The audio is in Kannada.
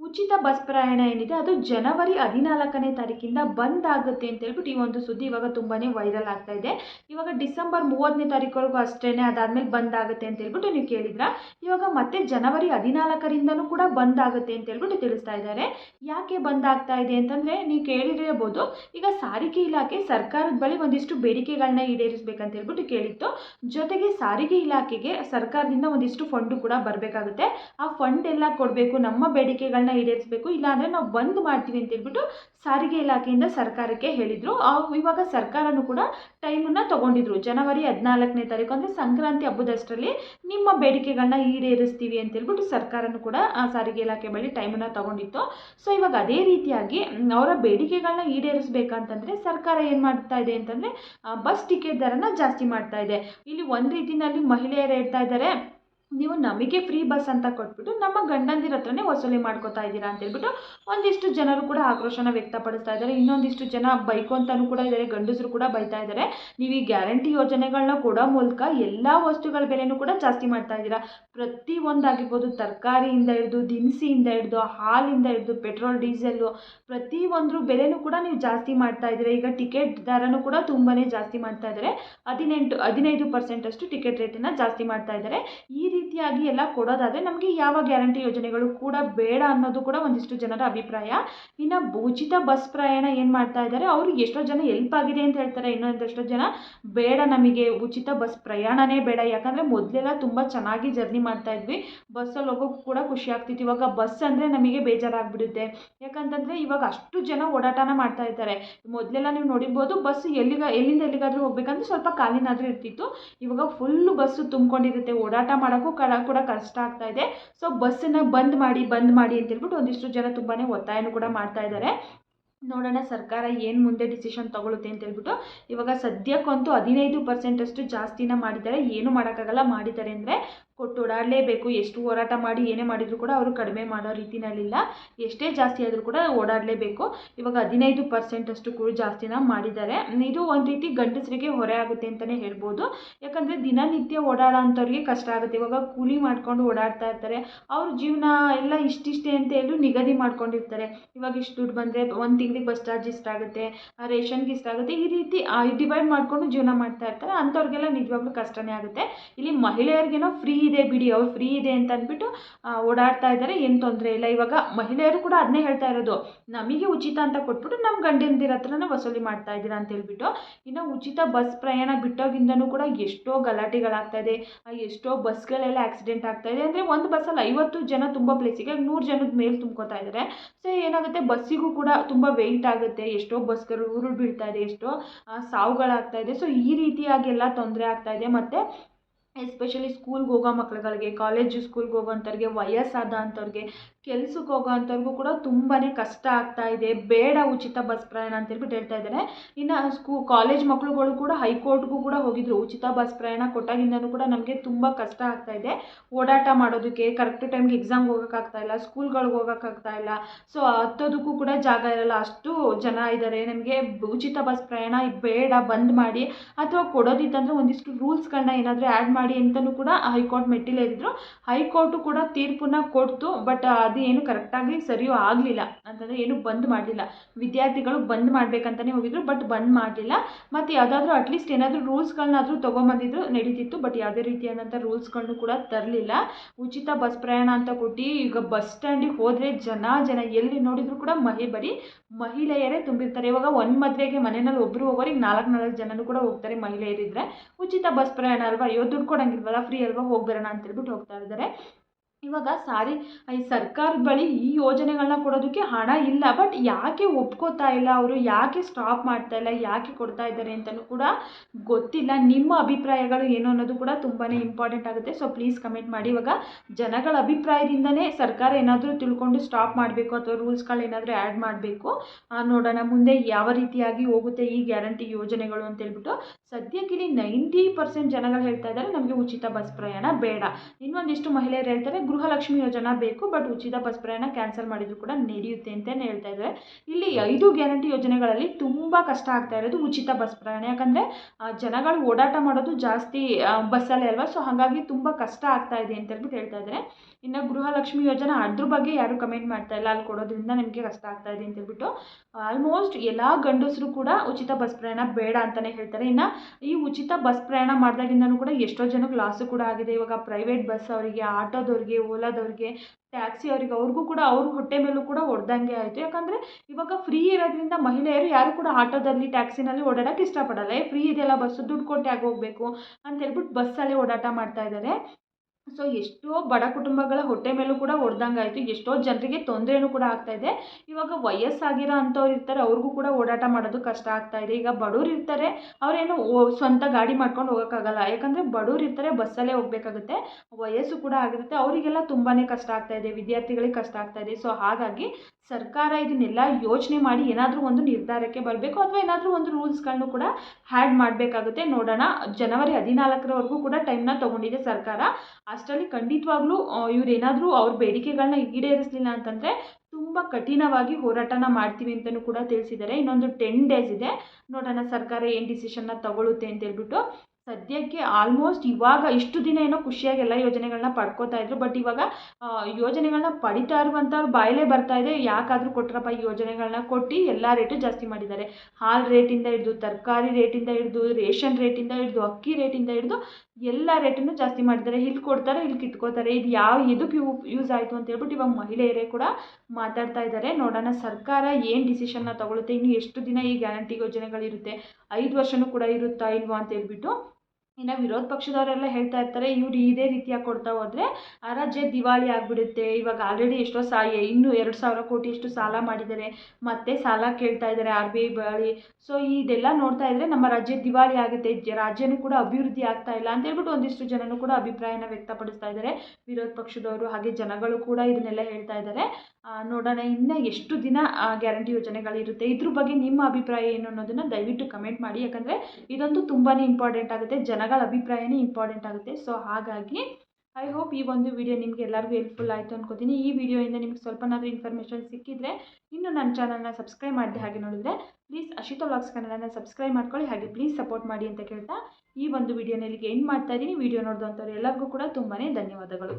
ಉಚಿತ ಬಸ್ ಪ್ರಯಾಣ ಏನಿದೆ, ಅದು ಜನವರಿ ಹದಿನಾಲ್ಕನೇ ತಾರೀಕಿಂದ ಬಂದ್ ಆಗುತ್ತೆ ಅಂತ ಹೇಳ್ಬಿಟ್ಟು ಈ ಒಂದು ಸುದ್ದಿ ಇವಾಗ ತುಂಬಾ ವೈರಲ್ ಆಗ್ತಾ ಇದೆ. ಇವಾಗ ಡಿಸೆಂಬರ್ ಮೂವತ್ತನೇ ತಾರೀಕುವರೆಗೂ ಅಷ್ಟೇ ಅದಾದಮೇಲೆ ಬಂದ್ ಆಗುತ್ತೆ ಅಂತ ಹೇಳ್ಬಿಟ್ಟು ನೀವು ಕೇಳಿದ್ರ? ಇವಾಗ ಮತ್ತೆ ಜನವರಿ ಹದಿನಾಲ್ಕರಿಂದನೂ ಕೂಡ ಬಂದ್ ಆಗುತ್ತೆ ಅಂತ ಹೇಳ್ಬಿಟ್ಟು ತಿಳಿಸ್ತಾ ಇದ್ದಾರೆ. ಯಾಕೆ ಬಂದ್ ಆಗ್ತಾ ಇದೆ ಅಂತಂದರೆ ನೀವು ಕೇಳಿರಬಹುದು ಈಗ ಸಾರಿಗೆ ಇಲಾಖೆ ಸರ್ಕಾರದ ಬಳಿ ಒಂದಿಷ್ಟು ಬೇಡಿಕೆಗಳನ್ನ ಈಡೇರಿಸಬೇಕಂತ ಹೇಳ್ಬಿಟ್ಟು ಕೇಳಿತ್ತು. ಜೊತೆಗೆ ಸಾರಿಗೆ ಇಲಾಖೆಗೆ ಸರ್ಕಾರದಿಂದ ಒಂದಿಷ್ಟು ಫಂಡು ಕೂಡ ಬರಬೇಕಾಗುತ್ತೆ. ಆ ಫಂಡ್ ಎಲ್ಲ ಕೊಡಬೇಕು, ನಮ್ಮ ಬೇಡಿಕೆಗಳನ್ನ ಈಡೇರಿಸಬೇಕು. ಇಲ್ಲಾಂದರೆ ನಾವು ಬಂದ್ ಮಾಡ್ತೀವಿ ಅಂತ ಹೇಳ್ಬಿಟ್ಟು ಸಾರಿಗೆ ಇಲಾಖೆಯಿಂದ ಸರ್ಕಾರಕ್ಕೆ ಹೇಳಿದರು. ಇವಾಗ ಸರ್ಕಾರನೂ ಕೂಡ ಟೈಮನ್ನು ತಗೊಂಡಿದ್ರು. ಜನವರಿ ಹದಿನಾಲ್ಕನೇ ತಾರೀಕು ಅಂದರೆ ಸಂಕ್ರಾಂತಿ ಹಬ್ಬದಷ್ಟರಲ್ಲಿ ನಿಮ್ಮ ಬೇಡಿಕೆಗಳನ್ನ ಈಡೇರಿಸ್ತೀವಿ ಅಂತ ಹೇಳ್ಬಿಟ್ಟು ಸರ್ಕಾರನೂ ಕೂಡ ಆ ಸಾರಿಗೆ ಇಲಾಖೆ ಬಳಿ ಟೈಮನ್ನು ತಗೊಂಡಿತ್ತು. ಸೊ ಇವಾಗ ಅದೇ ರೀತಿಯಾಗಿ ಅವರ ಬೇಡಿಕೆಗಳನ್ನ ಈಡೇರಿಸಬೇಕಂತಂದರೆ ಸರ್ಕಾರ ಏನು ಮಾಡ್ತಾ ಇದೆ ಅಂತಂದರೆ ಬಸ್ ಟಿಕೆಟ್ ದರನ ಜಾಸ್ತಿ ಮಾಡ್ತಾ ಇದೆ. ಇಲ್ಲಿ ಒಂದು ರೀತಿಯಲ್ಲಿ ಮಹಿಳೆಯರು ಹೇಳ್ತಾ ಇದ್ದಾರೆ. ನೀವು ನಮಗೆ ಫ್ರೀ ಬಸ್ ಅಂತ ಕೊಟ್ಬಿಟ್ಟು ನಮ್ಮ ಗಂಡಂದಿರ ಹತ್ರನೇ ವಸೂಲಿ ಮಾಡ್ಕೋತಾ ಇದ್ದೀರಾ ಅಂತ ಹೇಳ್ಬಿಟ್ಟು ಒಂದಿಷ್ಟು ಜನರು ಕೂಡ ಆಕ್ರೋಶನ ವ್ಯಕ್ತಪಡಿಸ್ತಾ ಇದ್ದಾರೆ. ಇನ್ನೊಂದಿಷ್ಟು ಜನ ಬೈಕೊಂತಾನು ಕೂಡ ಇದ್ದಾರೆ, ಗಂಡಸರು ಕೂಡ ಬೈತಾ ಇದ್ದಾರೆ. ನೀವು ಈ ಗ್ಯಾರಂಟಿ ಯೋಜನೆಗಳನ್ನ ಕೊಡೋ ಮೂಲಕ ಎಲ್ಲ ವಸ್ತುಗಳ ಬೆಲೆನೂ ಕೂಡ ಜಾಸ್ತಿ ಮಾಡ್ತಾ ಇದ್ದೀರಾ? ಪ್ರತಿ ಒಂದಾಗಿರ್ಬೋದು ತರಕಾರಿಯಿಂದ ಹಿಡಿದು, ದಿನಸಿಯಿಂದ ಹಿಡಿದು, ಹಾಲಿಂದ ಹಿಡಿದು, ಪೆಟ್ರೋಲ್ ಡೀಸೆಲ್ಲು ಪ್ರತಿ ಒಂದ್ರ ಬೆಲೆನೂ ಕೂಡ ನೀವು ಜಾಸ್ತಿ ಮಾಡ್ತಾ ಇದ್ದೀರಾ? ಈಗ ಟಿಕೆಟ್ ದರನೂ ಕೂಡ ತುಂಬಾ ಜಾಸ್ತಿ ಮಾಡ್ತಾ ಇದ್ದಾರೆ. ಹದಿನೆಂಟು, ಹದಿನೈದು ಪರ್ಸೆಂಟ್ ಅಷ್ಟು ಟಿಕೆಟ್ ರೇಟನ್ನು ಜಾಸ್ತಿ ಮಾಡ್ತಾ ಇದ್ದಾರೆ. ಈ ರೀತಿಯಾಗಿ ಎಲ್ಲ ಕೊಡೋದಾದರೆ ನಮಗೆ ಯಾವ ಗ್ಯಾರಂಟಿ ಯೋಜನೆಗಳು ಕೂಡ ಬೇಡ ಅನ್ನೋದು ಕೂಡ ಒಂದಿಷ್ಟು ಜನರ ಅಭಿಪ್ರಾಯ. ಇನ್ನು ಉಚಿತ ಬಸ್ ಪ್ರಯಾಣ ಏನು ಮಾಡ್ತಾ ಇದ್ದಾರೆ ಅವರು ಎಷ್ಟೋ ಜನ ಎಲ್ಪ್ ಆಗಿದೆ ಅಂತ ಹೇಳ್ತಾರೆ, ಇನ್ನೊಂದೆಷ್ಟೋ ಜನ ಬೇಡ ನಮಗೆ ಉಚಿತ ಬಸ್ ಪ್ರಯಾಣನೇ ಬೇಡ. ಯಾಕಂದರೆ ಮೊದಲೆಲ್ಲ ತುಂಬ ಚೆನ್ನಾಗಿ ಜರ್ನಿ ಮಾಡ್ತಾ ಇದ್ವಿ. ಬಸ್ಸಲ್ಲಿ ಹೋಗೋಕ್ಕೂ ಕೂಡ ಖುಷಿ ಆಗ್ತಿತ್ತು. ಇವಾಗ ಬಸ್ ಅಂದರೆ ನಮಗೆ ಬೇಜಾರಾಗ್ಬಿಡುತ್ತೆ. ಯಾಕಂತಂದರೆ ಇವಾಗ ಅಷ್ಟು ಜನ ಓಡಾಟನ ಮಾಡ್ತಾ ಇದ್ದಾರೆ. ಮೊದಲೆಲ್ಲ ನೀವು ನೋಡಿರ್ಬೋದು ಬಸ್ ಎಲ್ಲಿಗ, ಎಲ್ಲಿಂದ ಎಲ್ಲಿಗಾದರೂ ಹೋಗ್ಬೇಕಂದ್ರೆ ಸ್ವಲ್ಪ ಖಾಲಿನಾದರೂ ಇರ್ತಿತ್ತು. ಇವಾಗ ಫುಲ್ಲು ಬಸ್ಸು ತುಂಬ್ಕೊಂಡಿರುತ್ತೆ. ಓಡಾಟ ಮಾಡೋಕ್ಕೂ ಕಡ ಕೂಡ ಕಷ್ಟ ಆಗ್ತಾ ಇದೆ. ಸೊ ಬಸ್ಸನ್ನು ಬಂದ್ ಮಾಡಿ ಬಂದ್ ಮಾಡಿ ಅಂತ ಹೇಳ್ಬಿಟ್ಟು ಒಂದಿಷ್ಟು ಜನ ತುಂಬಾ ಒತ್ತಾಯನೂ ಕೂಡ ಮಾಡ್ತಾ ಇದ್ದಾರೆ. ನೋಡೋಣ ಸರ್ಕಾರ ಏನು ಮುಂದೆ ಡಿಸಿಷನ್ ತಗೊಳುತ್ತೆ ಅಂತ ಹೇಳ್ಬಿಟ್ಟು. ಇವಾಗ ಸದ್ಯಕ್ಕಂತೂ ಹದಿನೈದು ಪರ್ಸೆಂಟಷ್ಟು ಜಾಸ್ತಿನ ಮಾಡಿದ್ದಾರೆ. ಏನು ಮಾಡೋಕ್ಕಾಗಲ್ಲ, ಮಾಡಿದ್ದಾರೆ ಅಂದರೆ ಕೊಟ್ಟು ಓಡಾಡಲೇಬೇಕು. ಎಷ್ಟು ಹೋರಾಟ ಮಾಡಿ, ಏನೇ ಮಾಡಿದರೂ ಕೂಡ ಅವರು ಕಡಿಮೆ ಮಾಡೋ ರೀತಿನಲ್ಲಿಲ್ಲ. ಎಷ್ಟೇ ಜಾಸ್ತಿ ಆದರೂ ಕೂಡ ಓಡಾಡಲೇಬೇಕು. ಇವಾಗ ಹದಿನೈದು ಪರ್ಸೆಂಟಷ್ಟು ಕೂಡ ಜಾಸ್ತಿನ ಮಾಡಿದ್ದಾರೆ. ಇದು ಒಂದು ರೀತಿ ಗಂಡಸರಿಗೆ ಹೊರೆ ಆಗುತ್ತೆ ಅಂತಲೇ ಹೇಳ್ಬೋದು. ಯಾಕಂದರೆ ದಿನನಿತ್ಯ ಓಡಾಡೋ ಅಂಥವ್ರಿಗೆ ಕಷ್ಟ ಆಗುತ್ತೆ. ಇವಾಗ ಕೂಲಿ ಮಾಡ್ಕೊಂಡು ಓಡಾಡ್ತಾ ಇರ್ತಾರೆ. ಅವ್ರ ಜೀವನ ಎಲ್ಲ ಇಷ್ಟಿಷ್ಟೇ ಅಂತ ಹೇಳಿ ನಿಗದಿ ಮಾಡ್ಕೊಂಡಿರ್ತಾರೆ. ಇವಾಗ ಇಷ್ಟು ದುಡ್ಡು ಬಂದರೆ ಒಂದು ತಿಂಗಳಿಗೆ ಬಸ್ ಚಾರ್ಜ್ ಇಷ್ಟ ಆಗುತ್ತೆ ರೇಷನ್ಗೆ ಇಷ್ಟ ಆಗುತ್ತೆ. ಈ ರೀತಿ ಡಿವೈಡ್ ಮಾಡಿಕೊಂಡು ಜೀವನ ಮಾಡ್ತಾ ಇರ್ತಾರೆ. ಅಂಥವ್ರಿಗೆಲ್ಲ ನಿಜವಾಗ್ಲೂ ಕಷ್ಟನೇ ಆಗುತ್ತೆ. ಇಲ್ಲಿ ಮಹಿಳೆಯರಿಗೇನೋ ಫ್ರೀ ಇದೆ ಬಿಡಿ ಅವ್ರು ಫ್ರೀ ಇದೆ ಅಂತ ಅಂದ್ಬಿಟ್ಟು ಓಡಾಡ್ತಾ ಇದ್ದಾರೆ ಏನು ತೊಂದರೆ ಇಲ್ಲ. ಇವಾಗ ಮಹಿಳೆಯರು ಕೂಡ ಅದನ್ನೇ ಹೇಳ್ತಾ ಇರೋದು. ನಮಗೆ ಉಚಿತ ಅಂತ ಕೊಟ್ಬಿಟ್ಟು ನಮ್ಮ ಗಂಡಿಂದಿರ ಹತ್ರನೇ ವಸೂಲಿ ಮಾಡ್ತಾ ಇದ್ದೀರಾ ಅಂತ ಹೇಳ್ಬಿಟ್ಟು ಇನ್ನು ಉಚಿತ ಬಸ್ ಪ್ರಯಾಣ ಬಿಟ್ಟೋಗಿಂದನೂ ಕೂಡ ಎಷ್ಟೋ ಗಲಾಟೆಗಳಾಗ್ತಾ ಇದೆ. ಆ, ಎಷ್ಟೋ ಬಸ್ಗಳೆಲ್ಲ ಆಕ್ಸಿಡೆಂಟ್ ಆಗ್ತಾ ಇದೆ. ಅಂದರೆ ಒಂದು ಬಸ್ಸಲ್ಲಿ ಐವತ್ತು ಜನ ತುಂಬ ಪ್ಲೇಸಿಗೆ ನೂರು ಜನದ ಮೇಲೆ ತುಂಬ್ಕೋತಾ ಇದ್ದಾರೆ ಸೊ ಏನಾಗುತ್ತೆ? ಬಸ್ಸಿಗೂ ಕೂಡ ತುಂಬ ವೆಯ್ಟ್ ಆಗುತ್ತೆ. ಎಷ್ಟೋ ಬಸ್ಗಳು ಉರುಳು ಬೀಳ್ತಾ ಇದೆ ಎಷ್ಟೋ ಸಾವುಗಳಾಗ್ತಾ ಇದೆ. ಸೊ ಈ ರೀತಿಯಾಗಿ ಎಲ್ಲ ತೊಂದರೆ ಆಗ್ತಾ ಇದೆ. ಮತ್ತು ಎಸ್ಪೆಷಲಿ ಸ್ಕೂಲ್ಗೆ ಹೋಗೋ ಮಕ್ಳುಗಳಿಗೆ ಕಾಲೇಜು ಸ್ಕೂಲ್ಗೆ ವಯಸ್ಸಾದ ಅಂಥವ್ರಿಗೆ ಕೆಲ್ಸಕ್ಕೆ ಹೋಗೋ ಅಂಥವ್ರಿಗೂ ಕೂಡ ತುಂಬಾ ಕಷ್ಟ ಆಗ್ತಾ ಇದೆ. ಬೇಡ ಉಚಿತ ಬಸ್ ಪ್ರಯಾಣ ಅಂತ ಹೇಳ್ಬಿಟ್ಟು ಹೇಳ್ತಾ ಇದ್ದಾರೆ. ಇನ್ನು ಸ್ಕೂ, ಕಾಲೇಜ್ ಮಕ್ಳುಗಳು ಕೂಡ ಹೈಕೋರ್ಟ್ಗೂ ಕೂಡ ಹೋಗಿದ್ರು. ಉಚಿತ ಬಸ್ ಪ್ರಯಾಣ ಕೊಟ್ಟಾಗಿಂದನೂ ಕೂಡ ನಮಗೆ ತುಂಬ ಕಷ್ಟ ಆಗ್ತಾ ಇದೆ. ಓಡಾಟ ಮಾಡೋದಕ್ಕೆ ಕರೆಕ್ಟ್ ಟೈಮ್ಗೆ ಎಕ್ಸಾಮ್ಗೆ ಹೋಗೋಕ್ಕಾಗ್ತಾ ಇಲ್ಲ ಸ್ಕೂಲ್ಗಳಿಗೆ ಹೋಗೋಕ್ಕಾಗ್ತಾ ಇಲ್ಲ. ಸೊ ಹತ್ತೋದಕ್ಕೂ ಕೂಡ ಜಾಗ ಇರಲ್ಲ. ಅಷ್ಟು ಜನ ಇದ್ದಾರೆ. ನಮಗೆ ಉಚಿತ ಬಸ್ ಪ್ರಯಾಣ ಬೇಡ, ಬಂದ್ ಮಾಡಿ ಅಥವಾ ಕೊಡೋದಿತ್ತಂದರೆ ಒಂದಿಷ್ಟು ರೂಲ್ಸ್ಗಳನ್ನ ಏನಾದರೂ ಆ್ಯಡ್ ಮಾಡಿ ಅಂತಲೂ ಕೂಡ ಹೈಕೋರ್ಟ್ ಮೆಟ್ಟಿಲೇರಿದ್ರು. ಹೈಕೋರ್ಟು ಕೂಡ ತೀರ್ಪನ್ನ ಕೊಡ್ತು. ಬಟ್ ಅದು ಏನು ಕರೆಕ್ಟಾಗಿ ಸರಿಯೂ ಆಗಲಿಲ್ಲ ಅಂತಂದರೆ ಏನು ಬಂದ್ ಮಾಡಲಿಲ್ಲ. ವಿದ್ಯಾರ್ಥಿಗಳು ಬಂದ್ ಮಾಡಬೇಕಂತಲೇ ಹೋಗಿದ್ರು ಬಟ್ ಬಂದ್ ಮಾಡಲಿಲ್ಲ. ಮತ್ತು ಯಾವುದಾದ್ರೂ ಅಟ್ಲೀಸ್ಟ್ ಏನಾದರೂ ರೂಲ್ಸ್ಗಳನ್ನಾದರೂ ತೊಗೊಂಬಂದಿದ್ರು ನಡೀತಿತ್ತು ಬಟ್ ಯಾವುದೇ ರೀತಿಯಾದಂಥ ರೂಲ್ಸ್ಗಳನ್ನು ಕೂಡ ತರಲಿಲ್ಲ. ಉಚಿತ ಬಸ್ ಪ್ರಯಾಣ ಅಂತ ಕೊಟ್ಟು ಈಗ ಬಸ್ ಸ್ಟ್ಯಾಂಡಿಗೆ ಹೋದರೆ ಜನ ಜನ ಎಲ್ಲಿ ನೋಡಿದರೂ ಕೂಡ ಮಹಿ ಬರೀ ಮಹಿಳೆಯರೇ ತುಂಬಿರ್ತಾರೆ. ಇವಾಗ ಒಂದು ಮದುವೆಗೆ ಮನೆಯಲ್ಲಿ ಒಬ್ಬರು ಹೋಗೋರಿಗೆ ನಾಲ್ಕು ನಾಲ್ಕು ಜನನೂ ಕೂಡ ಹೋಗ್ತಾರೆ ಮಹಿಳೆಯರಿದ್ದರೆ ಉಚಿತ ಬಸ್ ಪ್ರಯಾಣ ಅಲ್ವಾ? ಅಯ್ಯೋ ದುಡ್ಡು ಕೊಡಂಗಿಲ್ವಲ್ಲ? ಫ್ರೀ ಅಲ್ವಾ? ಹೋಗ್ಬರೋಣ ಅಂತ ಹೇಳ್ಬಿಟ್ಟು ಹೋಗ್ತಾ ಇದ್ದಾರೆ. ಇವಾಗ ಸಾರಿ, ಈ ಸರ್ಕಾರದ ಬಳಿ ಈ ಯೋಜನೆಗಳನ್ನ ಕೊಡೋದಕ್ಕೆ ಹಣ ಇಲ್ಲ. ಬಟ್ ಯಾಕೆ ಒಪ್ಕೋತಾ ಇಲ್ಲ ಅವರು? ಯಾಕೆ ಸ್ಟಾಪ್ ಮಾಡ್ತಾ ಇಲ್ಲ? ಯಾಕೆ ಕೊಡ್ತಾ ಇದ್ದಾರೆ ಅಂತಲೂ ಕೂಡ ಗೊತ್ತಿಲ್ಲ. ನಿಮ್ಮ ಅಭಿಪ್ರಾಯಗಳು ಏನು ಅನ್ನೋದು ಕೂಡ ತುಂಬಾ ಇಂಪಾರ್ಟೆಂಟ್ ಆಗುತ್ತೆ. ಸೊ ಪ್ಲೀಸ್ ಕಮೆಂಟ್ ಮಾಡಿ. ಇವಾಗ ಜನಗಳ ಅಭಿಪ್ರಾಯದಿಂದನೇ ಸರ್ಕಾರ ಏನಾದರೂ ತಿಳ್ಕೊಂಡು ಸ್ಟಾಪ್ ಮಾಡಬೇಕು ಅಥವಾ ರೂಲ್ಸ್ಗಳು ಏನಾದರೂ ಆ್ಯಡ್ ಮಾಡಬೇಕು ನೋಡೋಣ. ಮುಂದೆ ಯಾವ ರೀತಿಯಾಗಿ ಹೋಗುತ್ತೆ ಈ ಗ್ಯಾರಂಟಿ ಯೋಜನೆಗಳು ಅಂತ ಹೇಳ್ಬಿಟ್ಟು ಸದ್ಯಕ್ಕೆ ಇಲ್ಲಿ ನೈಂಟಿ ಪರ್ಸೆಂಟ್ ಜನಗಳು ಹೇಳ್ತಾ ಇದ್ದಾರೆ. ನಮಗೆ ಉಚಿತ ಬಸ್ ಪ್ರಯಾಣ ಬೇಡ. ಇನ್ನೊಂದಿಷ್ಟು ಮಹಿಳೆಯರು ಹೇಳ್ತಾರೆ ಗೃಹಲಕ್ಷ್ಮಿ ಯೋಜನಾ ಬೇಕು ಬಟ್ ಉಚಿತ ಬಸ್ ಪ್ರಯಾಣ ಕ್ಯಾನ್ಸಲ್ ಮಾಡಿದ್ರು ಕೂಡ ನಡೆಯುತ್ತೆ ಅಂತಲೇ ಹೇಳ್ತಾ ಇದ್ದಾರೆ ಇಲ್ಲಿ ಐದು ಗ್ಯಾರಂಟಿ ಯೋಜನೆಗಳಲ್ಲಿ ತುಂಬ ಕಷ್ಟ ಆಗ್ತಾ ಇರೋದು ಉಚಿತ ಬಸ್ ಪ್ರಯಾಣ. ಯಾಕಂದರೆ ಜನಗಳು ಓಡಾಟ ಮಾಡೋದು ಜಾಸ್ತಿ ಬಸ್ಸಲ್ಲೇ ಅಲ್ವಾ? ಸೊ ಹಾಗಾಗಿ ತುಂಬ ಕಷ್ಟ ಆಗ್ತಾ ಇದೆ ಅಂತ ಹೇಳ್ಬಿಟ್ಟು ಹೇಳ್ತಾ ಇದ್ದಾರೆ ಇನ್ನು ಗೃಹಲಕ್ಷ್ಮಿ ಯೋಜನೆ ಅದ್ರ ಬಗ್ಗೆ ಯಾರು ಕಮೆಂಟ್ ಮಾಡ್ತಾ ಇಲ್ಲ. ಅಲ್ಲಿ ಕೊಡೋದ್ರಿಂದ ನಿಮಗೆ ಕಷ್ಟ ಆಗ್ತಾ ಇದೆ ಅಂತ ಹೇಳ್ಬಿಟ್ಟು ಆಲ್ಮೋಸ್ಟ್ ಎಲ್ಲ ಗಂಡಸರು ಕೂಡ ಉಚಿತ ಬಸ್ ಪ್ರಯಾಣ ಬೇಡ ಅಂತಲೇ ಹೇಳ್ತಾರೆ. ಇನ್ನು ಈ ಉಚಿತ ಬಸ್ ಪ್ರಯಾಣ ಮಾಡಿದಾಗಿಂದನೂ ಕೂಡ ಎಷ್ಟೋ ಜನಕ್ಕೆ ಲಾಸು ಕೂಡ ಆಗಿದೆ. ಇವಾಗ ಪ್ರೈವೇಟ್ ಬಸ್ ಅವರಿಗೆ ಆಟೋದವ್ರಿಗೆ ಓಲಾದವ್ರಿಗೆ ಟ್ಯಾಕ್ಸಿ ಅವ್ರಿಗೆ, ಅವ್ರಿಗೂ ಕೂಡ ಅವ್ರ ಹೊಟ್ಟೆ ಮೇಲೂ ಕೂಡ ಹೊಡೆದಂಗೆ ಆಯಿತು. ಯಾಕಂದರೆ ಇವಾಗ ಫ್ರೀ ಇರೋದ್ರಿಂದ ಮಹಿಳೆಯರು ಯಾರು ಕೂಡ ಆಟೋದಲ್ಲಿ ಟ್ಯಾಕ್ಸಿನಲ್ಲಿ ಓಡಾಡೋಕ್ಕೆ ಇಷ್ಟಪಡಲ್ಲ. ಏ ಫ್ರೀ ಇದೆಯಲ್ಲ, ಬಸ್ಸು ದುಡ್ಡು ಕೊಟ್ಟು ಯಾಕೆ ಹೋಗಬೇಕು ಅಂತ ಹೇಳ್ಬಿಟ್ಟು ಬಸ್ಸಲ್ಲಿ ಓಡಾಟ ಮಾಡ್ತಾ ಇದ್ದಾರೆ. ಸೊ ಎಷ್ಟೋ ಬಡ ಕುಟುಂಬಗಳ ಹೊಟ್ಟೆ ಮೇಲೂ ಕೂಡ ಒಡ್ದಂಗೆ ಆಯಿತು ಎಷ್ಟೋ ಜನರಿಗೆ ತೊಂದರೆನೂ ಕೂಡ ಆಗ್ತಾ ಇದೆ. ಇವಾಗ ವಯಸ್ಸಾಗಿರೋ ಅಂಥವ್ರು ಇರ್ತಾರೆ, ಅವ್ರಿಗೂ ಕೂಡ ಓಡಾಟ ಮಾಡೋದು ಕಷ್ಟ ಆಗ್ತಾ ಇದೆ. ಈಗ ಬಡವ್ರು ಇರ್ತಾರೆ, ಅವರೇನು ಸ್ವಂತ ಗಾಡಿ ಮಾಡ್ಕೊಂಡು ಹೋಗೋಕ್ಕಾಗಲ್ಲ. ಯಾಕಂದರೆ ಬಡವ್ರು ಇರ್ತಾರೆ, ಬಸ್ಸಲ್ಲೇ ಹೋಗಬೇಕಾಗುತ್ತೆ. ವಯಸ್ಸು ಕೂಡ ಆಗಿರುತ್ತೆ. ಅವರಿಗೆಲ್ಲ ತುಂಬಾ ಕಷ್ಟ ಆಗ್ತಾ ಇದೆ. ವಿದ್ಯಾರ್ಥಿಗಳಿಗೆ ಕಷ್ಟ ಆಗ್ತಾ ಇದೆ. ಸೊ ಹಾಗಾಗಿ ಸರ್ಕಾರ ಇದನ್ನೆಲ್ಲ ಯೋಚನೆ ಮಾಡಿ ಏನಾದರೂ ಒಂದು ನಿರ್ಧಾರಕ್ಕೆ ಬರಬೇಕು ಅಥವಾ ಏನಾದರೂ ಒಂದು ರೂಲ್ಸ್ಗಳನ್ನು ಕೂಡ ಹ್ಯಾಡ್ ಮಾಡಬೇಕಾಗುತ್ತೆ. ನೋಡೋಣ. ಜನವರಿ ಹದಿನಾಲ್ಕರವರೆಗೂ ಕೂಡ ಟೈಮ್ನ ತೊಗೊಂಡಿದೆ ಸರ್ಕಾರ. ಅಷ್ಟರಲ್ಲಿ ಖಂಡಿತವಾಗ್ಲೂ ಇವರೇನಾದರೂ ಅವ್ರ ಬೇಡಿಕೆಗಳನ್ನ ಈಡೇರಿಸಲಿಲ್ಲ ಅಂತಂದರೆ ತುಂಬ ಕಠಿಣವಾಗಿ ಹೋರಾಟನ ಮಾಡ್ತೀವಿ ಅಂತಲೂ ಕೂಡ ತಿಳಿಸಿದ್ದಾರೆ. ಇನ್ನೊಂದು ಟೆನ್ ಡೇಸ್ ಇದೆ. ನೋಡೋಣ ಸರ್ಕಾರ ಏನು ಡಿಸಿಷನ್ನ ತಗೊಳ್ಳುತ್ತೆ ಅಂತ ಹೇಳ್ಬಿಟ್ಟು. ಸದ್ಯಕ್ಕೆ ಆಲ್ಮೋಸ್ಟ್ ಇವಾಗ ಇಷ್ಟು ದಿನ ಏನೋ ಖುಷಿಯಾಗಿ ಎಲ್ಲ ಯೋಜನೆಗಳನ್ನ ಪಡ್ಕೋತಾ ಇದ್ರು ಬಟ್ ಇವಾಗ ಯೋಜನೆಗಳನ್ನ ಪಡಿತಾ ಇರುವಂಥವ್ರು ಬಾಯಲ್ಲೇ ಬರ್ತಾ ಇದೆ. ಯಾಕಾದರೂ ಕೊಟ್ರಪ್ಪ ಈ ಯೋಜನೆಗಳನ್ನ ಕೊಟ್ಟು ಎಲ್ಲ ರೇಟು ಜಾಸ್ತಿ ಮಾಡಿದ್ದಾರೆ. ಹಾಲು ರೇಟಿಂದ ಹಿಡಿದು, ತರಕಾರಿ ರೇಟಿಂದ ಹಿಡಿದು, ರೇಷನ್ ರೇಟಿಂದ ಹಿಡಿದು, ಅಕ್ಕಿ ರೇಟಿಂದ ಹಿಡಿದು ಎಲ್ಲ ರೇಟನ್ನು ಜಾಸ್ತಿ ಮಾಡಿದ್ದಾರೆ. ಇಲ್ಲಿ ಕೊಡ್ತಾರೆ, ಇಲ್ಲಿ ಕಿಟ್ಕೋತಾರೆ ಇದು ಯಾವ, ಇದಕ್ಕೆ ಯೂಸ್ ಆಯಿತು ಅಂತ ಹೇಳ್ಬಿಟ್ಟು ಇವಾಗ ಮಹಿಳೆಯರೇ ಕೂಡ ಮಾತಾಡ್ತಾ ಇದ್ದಾರೆ. ನೋಡೋಣ ಸರ್ಕಾರ ಏನು ಡಿಸಿಷನ್ನ ತಗೊಳುತ್ತೆ? ಇನ್ನು ಎಷ್ಟು ದಿನ ಈ ಗ್ಯಾರಂಟಿ ಯೋಜನೆಗಳಿರುತ್ತೆ? ಐದು ವರ್ಷನೂ ಕೂಡ ಇರುತ್ತಾ ಇಲ್ವಾ ಅಂತ ಹೇಳ್ಬಿಟ್ಟು ಇನ್ನು ವಿರೋಧ ಪಕ್ಷದವರೆಲ್ಲ ಹೇಳ್ತಾ ಇರ್ತಾರೆ, ಇವರು ಇದೇ ರೀತಿಯಾಗಿ ಕೊಡ್ತಾ ಹೋದರೆ ಆ ರಾಜ್ಯ ದಿವಾಳಿ ಆಗಿಬಿಡುತ್ತೆ. ಇವಾಗ ಆಲ್ರೆಡಿ ಎಷ್ಟೋ ಸಾ ಇನ್ನೂ ಎರಡು ಸಾವಿರ ಕೋಟಿಯಷ್ಟು ಸಾಲ ಮಾಡಿದ್ದಾರೆ. ಮತ್ತೆ ಸಾಲ ಕೇಳ್ತಾ ಇದ್ದಾರೆ ಆರ್ ಬಿ ಐ ಬಳಿ. ಸೊ ಇದೆಲ್ಲ ನೋಡ್ತಾ ಇದ್ದರೆ ನಮ್ಮ ರಾಜ್ಯ ದಿವಾಳಿ ಆಗುತ್ತೆ. ರಾಜ್ಯನೂ ಕೂಡ ಅಭಿವೃದ್ಧಿ ಆಗ್ತಾ ಇಲ್ಲ ಅಂತ ಹೇಳ್ಬಿಟ್ಟು ಒಂದಿಷ್ಟು ಜನನೂ ಕೂಡ ಅಭಿಪ್ರಾಯನ ವ್ಯಕ್ತಪಡಿಸ್ತಾ ಇದ್ದಾರೆ. ವಿರೋಧ ಪಕ್ಷದವರು ಹಾಗೆ ಜನಗಳು ಕೂಡ ಇದನ್ನೆಲ್ಲ ಹೇಳ್ತಾ ಇದ್ದಾರೆ. ನೋಡೋಣ, ಇನ್ನು ಎಷ್ಟು ದಿನ ಗ್ಯಾರಂಟಿ ಯೋಜನೆಗಳಿರುತ್ತೆ, ಇದ್ರ ಬಗ್ಗೆ ನಿಮ್ಮ ಅಭಿಪ್ರಾಯ ಏನು ಅನ್ನೋದನ್ನು ದಯವಿಟ್ಟು ಕಮೆಂಟ್ ಮಾಡಿ, ಯಾಕಂದರೆ ಇದೊಂದು ತುಂಬಾ ಇಂಪಾರ್ಟೆಂಟ್ ಆಗುತ್ತೆ, ಜನಗಳ ಅಭಿಪ್ರಾಯನೇ ಇಂಪಾರ್ಟೆಂಟ್ ಆಗುತ್ತೆ. ಸೊ ಹಾಗಾಗಿ ಐ ಹೋಪ್ ಈ ಒಂದು ವಿಡಿಯೋ ನಿಮಗೆ ಎಲ್ಲರಿಗೂ ಹೆಲ್ಪ್ಫುಲ್ ಆಯಿತು ಅನ್ಕೋತೀನಿ. ಈ ವಿಡಿಯೋಯಿಂದ ನಿಮ್ಗೆ ಸ್ವಲ್ಪನಾದರೂ ಇನ್ಫಾರ್ಮೇಷನ್ ಸಿಕ್ಕಿದ್ರೆ, ಇನ್ನು ನನ್ನ ಚಾನಲ್ನ ಸಬ್ಸ್ಕ್ರೈಬ್ ಮಾಡಿದೆ ಹಾಗೆ ನೋಡಿದರೆ ಪ್ಲೀಸ್ ಅಶಿತಾ ವ್ಲಾಗ್ಸ್ ಕನ್ನಡನ ಸಬ್ಸ್ಕ್ರೈಬ್ ಮಾಡ್ಕೊಳ್ಳಿ, ಹಾಗೆ ಪ್ಲೀಸ್ ಸಪೋರ್ಟ್ ಮಾಡಿ ಅಂತ ಕೇಳ್ತಾ ಈ ಒಂದು ವಿಡಿಯೋನ ಇಲ್ಲಿಗೆ ಎಂಡ್ ಮಾಡ್ತಾ ಇದ್ದೀನಿ. ವಿಡಿಯೋ ನೋಡಿದಂಥವ್ರು ಎಲ್ಲರಿಗೂ ಕೂಡ ತುಂಬಾ ಧನ್ಯವಾದಗಳು.